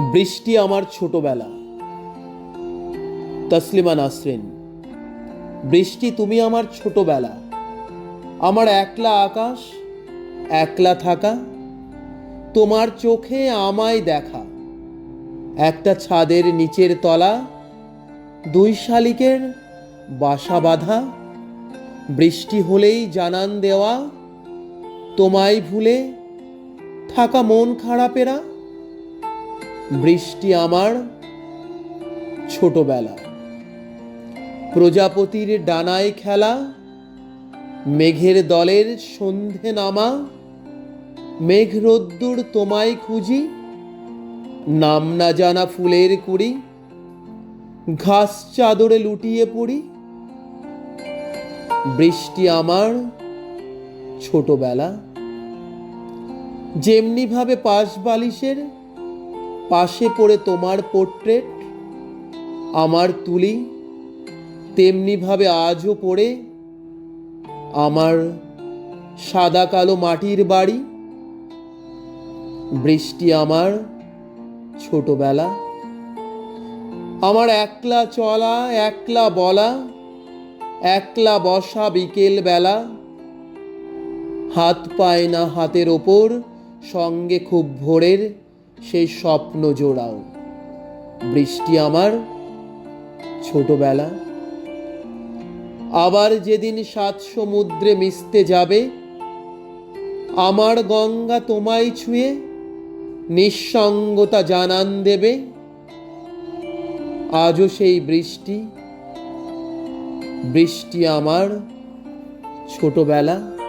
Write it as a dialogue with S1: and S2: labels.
S1: বৃষ্টি আমার ছোটবেলা। তসলিমা নাসরিন, বৃষ্টি তুমি আমার ছোটবেলা। আমার একলা আকাশ, একলা থাকা, তোমার চোখে আমায় দেখা। একটা ছাদের নিচের তলা, দুই শালিকের বাসা বাঁধা। বৃষ্টি হলেই জানান দেওয়া, তোমায় ভুলে থাকা মন খারাপেরা। বৃষ্টি আমার ছোটবেলা। প্রজাপতির ডানায় খেলা, মেঘের দলের সন্ধে নামা মেঘ রোদ্দুর তোমায় খুঁজি, নাম না জানা ফুলের কুড়ি, ঘাস চাদরে লুটিয়ে পড়ি। বৃষ্টি আমার ছোটবেলা। যেমনিভাবে পাশ বালিশের পাশে পড়ে তোমার পোর্ট্রেট আমার তুলি তেমনিভাবে আজও পড়ে আমার সাদা কালো মাটির বাড়ি, বৃষ্টি আমার ছোটবেলা, আমার একলা চলা, একলা বলা, একলা বসা বিকেল বেলা, হাত পায় না হাতের ওপর, সঙ্গে খুব ভোরের সেই স্বপ্ন জোড়াও। বৃষ্টি আমার ছোটবেলা। আবার যেদিন সাত সমুদ্রে মিশতে যাবে, আমার গঙ্গা তোমায় ছুঁয়ে নিঃসঙ্গতা জানান দেবে। আজও সেই বৃষ্টি বৃষ্টি আমার ছোটবেলা।